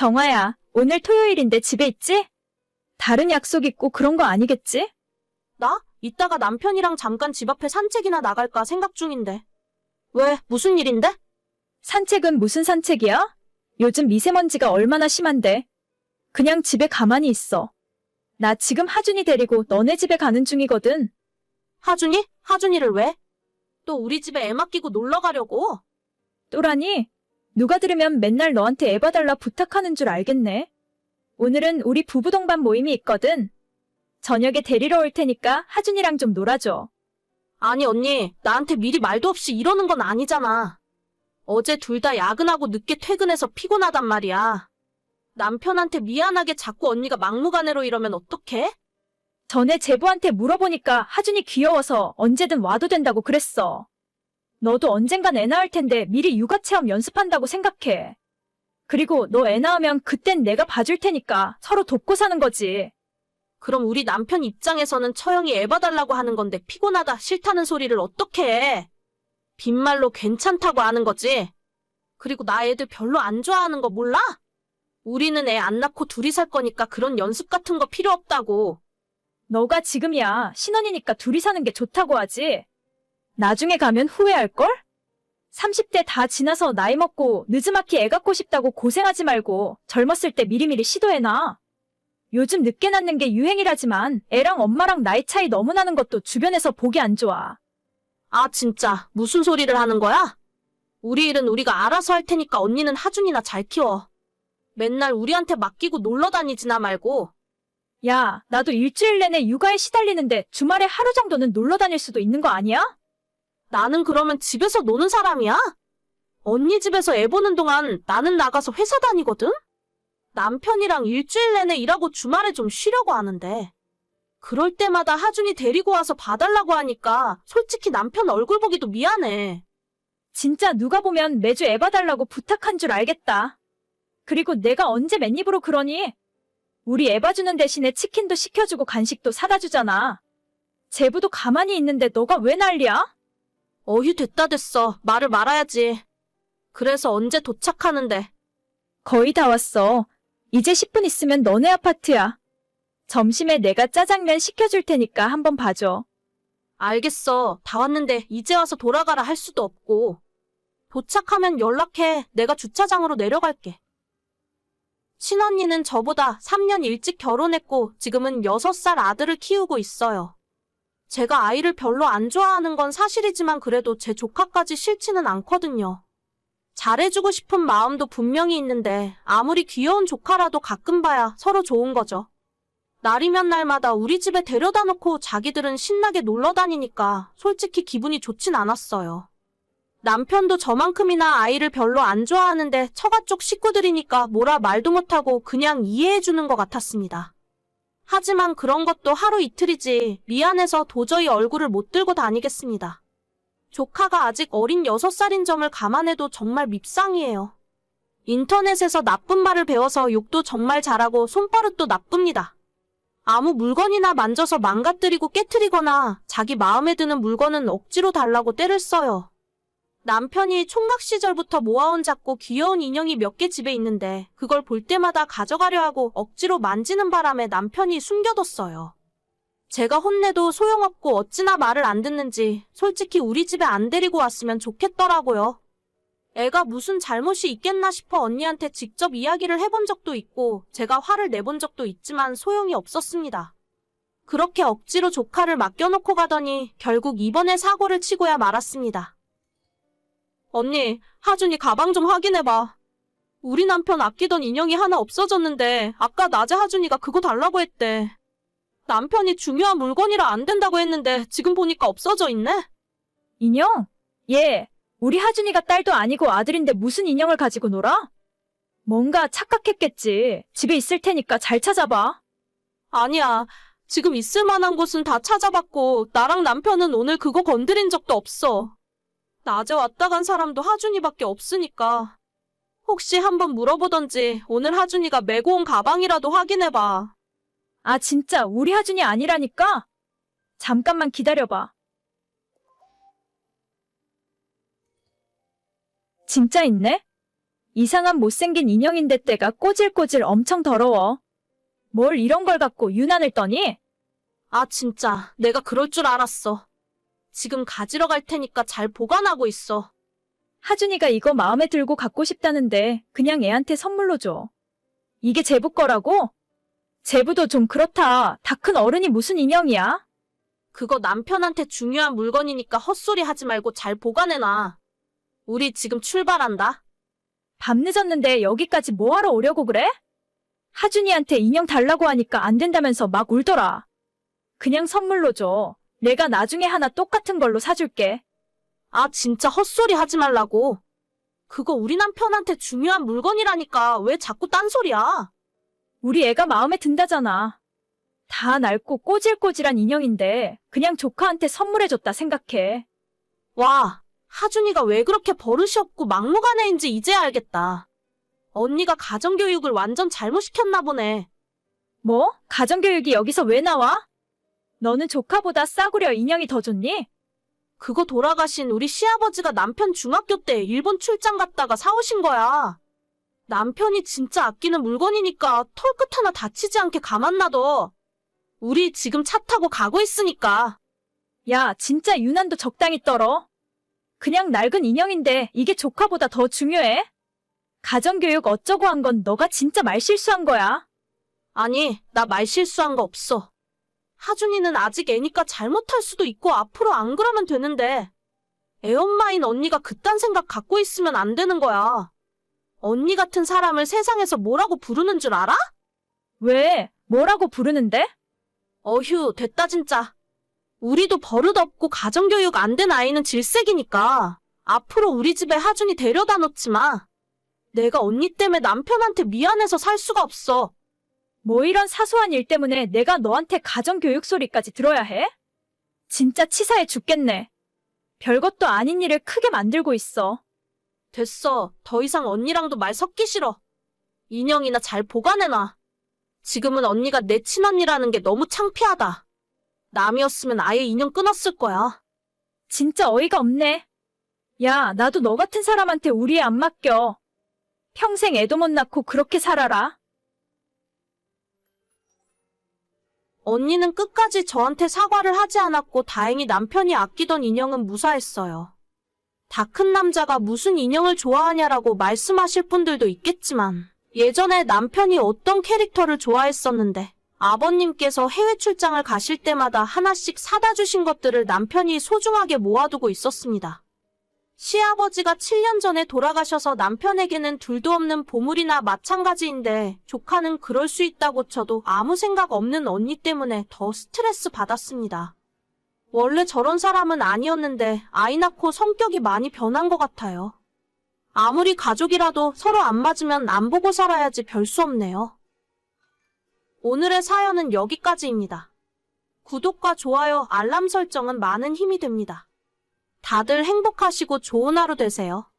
정화야, 오늘 토요일인데 집에 있지? 다른 약속 있고 그런 거 아니겠지? 나? 이따가 남편이랑 잠깐 집 앞에 산책이나 나갈까 생각 중인데. 왜? 무슨 일인데? 산책은 무슨 산책이야? 요즘 미세먼지가 얼마나 심한데. 그냥 집에 가만히 있어. 나 지금 하준이 데리고 너네 집에 가는 중이거든. 하준이? 하준이를 왜? 또 우리 집에 애 맡기고 놀러 가려고? 또라니? 누가 들으면 맨날 너한테 애 봐달라 부탁하는 줄 알겠네. 오늘은 우리 부부 동반 모임이 있거든. 저녁에 데리러 올 테니까 하준이랑 좀 놀아줘. 아니, 언니, 나한테 미리 말도 없이 이러는 건 아니잖아. 어제 둘 다 야근하고 늦게 퇴근해서 피곤하단 말이야. 남편한테 미안하게 자꾸 언니가 막무가내로 이러면 어떡해? 전에 제부한테 물어보니까 하준이 귀여워서 언제든 와도 된다고 그랬어. 너도 언젠간 애 낳을 텐데 미리 육아 체험 연습한다고 생각해. 그리고 너 애 낳으면 그땐 내가 봐줄 테니까 서로 돕고 사는 거지. 그럼 우리 남편 입장에서는 처형이 애 봐달라고 하는 건데 피곤하다, 싫다는 소리를 어떻게 해? 빈말로 괜찮다고 하는 거지? 그리고 나 애들 별로 안 좋아하는 거 몰라? 우리는 애 안 낳고 둘이 살 거니까 그런 연습 같은 거 필요 없다고. 너가 지금이야 신혼이니까 둘이 사는 게 좋다고 하지. 나중에 가면 후회할걸? 30대 다 지나서 나이 먹고 늦지막히 애 갖고 싶다고 고생하지 말고 젊었을 때 미리미리 시도해놔. 요즘 늦게 낳는 게 유행이라지만 애랑 엄마랑 나이 차이 너무 나는 것도 주변에서 보기 안 좋아. 아, 진짜. 무슨 소리를 하는 거야? 우리 일은 우리가 알아서 할 테니까 언니는 하준이나 잘 키워. 맨날 우리한테 맡기고 놀러 다니지나 말고. 야, 나도 일주일 내내 육아에 시달리는데 주말에 하루 정도는 놀러 다닐 수도 있는 거 아니야? 나는 그러면 집에서 노는 사람이야? 언니 집에서 애 보는 동안 나는 나가서 회사 다니거든? 남편이랑 일주일 내내 일하고 주말에 좀 쉬려고 하는데. 그럴 때마다 하준이 데리고 와서 봐달라고 하니까 솔직히 남편 얼굴 보기도 미안해. 진짜 누가 보면 매주 애 봐달라고 부탁한 줄 알겠다. 그리고 내가 언제 맨입으로 그러니? 우리 애 봐주는 대신에 치킨도 시켜주고 간식도 사다 주잖아. 제부도 가만히 있는데 너가 왜 난리야? 어휴, 됐다 됐어. 말을 말아야지. 그래서 언제 도착하는데. 거의 다 왔어. 이제 10분 있으면 너네 아파트야. 점심에 내가 짜장면 시켜줄 테니까 한번 봐줘. 알겠어. 다 왔는데 이제 와서 돌아가라 할 수도 없고. 도착하면 연락해. 내가 주차장으로 내려갈게. 친언니는 저보다 3년 일찍 결혼했고 지금은 6살 아들을 키우고 있어요. 제가 아이를 별로 안 좋아하는 건 사실이지만 그래도 제 조카까지 싫지는 않거든요. 잘해주고 싶은 마음도 분명히 있는데 아무리 귀여운 조카라도 가끔 봐야 서로 좋은 거죠. 날이면 날마다 우리 집에 데려다 놓고 자기들은 신나게 놀러 다니니까 솔직히 기분이 좋진 않았어요. 남편도 저만큼이나 아이를 별로 안 좋아하는데 처가 쪽 식구들이니까 뭐라 말도 못하고 그냥 이해해주는 것 같았습니다. 하지만 그런 것도 하루 이틀이지 미안해서 도저히 얼굴을 못 들고 다니겠습니다. 조카가 아직 어린 6살인 점을 감안해도 정말 밉상이에요. 인터넷에서 나쁜 말을 배워서 욕도 정말 잘하고 손버릇도 나쁩니다. 아무 물건이나 만져서 망가뜨리고 깨트리거나 자기 마음에 드는 물건은 억지로 달라고 때를 써요. 남편이 총각 시절부터 모아온 작고 귀여운 인형이 몇 개 집에 있는데 그걸 볼 때마다 가져가려 하고 억지로 만지는 바람에 남편이 숨겨뒀어요. 제가 혼내도 소용없고 어찌나 말을 안 듣는지 솔직히 우리 집에 안 데리고 왔으면 좋겠더라고요. 애가 무슨 잘못이 있겠나 싶어 언니한테 직접 이야기를 해본 적도 있고 제가 화를 내본 적도 있지만 소용이 없었습니다. 그렇게 억지로 조카를 맡겨놓고 가더니 결국 이번에 사고를 치고야 말았습니다. 언니, 하준이 가방 좀 확인해봐. 우리 남편 아끼던 인형이 하나 없어졌는데 아까 낮에 하준이가 그거 달라고 했대. 남편이 중요한 물건이라 안 된다고 했는데 지금 보니까 없어져 있네? 인형? 얘, 우리 하준이가 딸도 아니고 아들인데 무슨 인형을 가지고 놀아? 뭔가 착각했겠지. 집에 있을 테니까 잘 찾아봐. 아니야. 지금 있을 만한 곳은 다 찾아봤고, 나랑 남편은 오늘 그거 건드린 적도 없어. 낮에 왔다 간 사람도 하준이밖에 없으니까. 혹시 한번 물어보던지 오늘 하준이가 메고 온 가방이라도 확인해봐. 아, 진짜 우리 하준이 아니라니까? 잠깐만 기다려봐. 진짜 있네? 이상한 못생긴 인형인데 때가 꼬질꼬질 엄청 더러워. 뭘 이런 걸 갖고 유난을 떠니? 아, 진짜. 내가 그럴 줄 알았어. 지금 가지러 갈 테니까 잘 보관하고 있어. 하준이가 이거 마음에 들고 갖고 싶다는데 그냥 애한테 선물로 줘. 이게 제부 거라고? 제부도 좀 그렇다. 다 큰 어른이 무슨 인형이야? 그거 남편한테 중요한 물건이니까 헛소리 하지 말고 잘 보관해놔. 우리 지금 출발한다. 밤 늦었는데 여기까지 뭐하러 오려고 그래? 하준이한테 인형 달라고 하니까 안 된다면서 막 울더라. 그냥 선물로 줘. 내가 나중에 하나 똑같은 걸로 사줄게. 아, 진짜 헛소리 하지 말라고. 그거 우리 남편한테 중요한 물건이라니까 왜 자꾸 딴소리야? 우리 애가 마음에 든다잖아. 다 낡고 꼬질꼬질한 인형인데 그냥 조카한테 선물해줬다 생각해. 와, 하준이가 왜 그렇게 버릇이 없고 막무가내인지 이제야 알겠다. 언니가 가정교육을 완전 잘못 시켰나 보네. 뭐? 가정교육이 여기서 왜 나와? 너는 조카보다 싸구려 인형이 더 좋니? 그거 돌아가신 우리 시아버지가 남편 중학교 때 일본 출장 갔다가 사오신 거야. 남편이 진짜 아끼는 물건이니까 털끝 하나 다치지 않게 가만 놔둬. 우리 지금 차 타고 가고 있으니까. 야, 진짜 유난도 적당히 떨어. 그냥 낡은 인형인데 이게 조카보다 더 중요해? 가정교육 어쩌고 한 건 너가 진짜 말실수한 거야. 아니, 나 말 실수한 거 없어. 하준이는 아직 애니까 잘못할 수도 있고 앞으로 안 그러면 되는데. 애엄마인 언니가 그딴 생각 갖고 있으면 안 되는 거야. 언니 같은 사람을 세상에서 뭐라고 부르는 줄 알아? 왜? 뭐라고 부르는데? 어휴, 됐다 진짜. 우리도 버릇 없고 가정교육 안 된 아이는 질색이니까 앞으로 우리 집에 하준이 데려다 놓지 마. 내가 언니 때문에 남편한테 미안해서 살 수가 없어. 뭐 이런 사소한 일 때문에 내가 너한테 가정교육 소리까지 들어야 해? 진짜 치사해 죽겠네. 별것도 아닌 일을 크게 만들고 있어. 됐어. 더 이상 언니랑도 말 섞기 싫어. 인형이나 잘 보관해놔. 지금은 언니가 내 친언니라는 게 너무 창피하다. 남이었으면 아예 인형 끊었을 거야. 진짜 어이가 없네. 야, 나도 너 같은 사람한테 우리 애안 맡겨. 평생 애도 못 낳고 그렇게 살아라. 언니는 끝까지 저한테 사과를 하지 않았고 다행히 남편이 아끼던 인형은 무사했어요. 다 큰 남자가 무슨 인형을 좋아하냐라고 말씀하실 분들도 있겠지만 예전에 남편이 어떤 캐릭터를 좋아했었는데 아버님께서 해외 출장을 가실 때마다 하나씩 사다 주신 것들을 남편이 소중하게 모아두고 있었습니다. 시아버지가 7년 전에 돌아가셔서 남편에게는 둘도 없는 보물이나 마찬가지인데 조카는 그럴 수 있다고 쳐도 아무 생각 없는 언니 때문에 더 스트레스 받았습니다. 원래 저런 사람은 아니었는데 아이 낳고 성격이 많이 변한 것 같아요. 아무리 가족이라도 서로 안 맞으면 안 보고 살아야지 별 수 없네요. 오늘의 사연은 여기까지입니다. 구독과 좋아요, 알람 설정은 많은 힘이 됩니다. 다들 행복하시고 좋은 하루 되세요.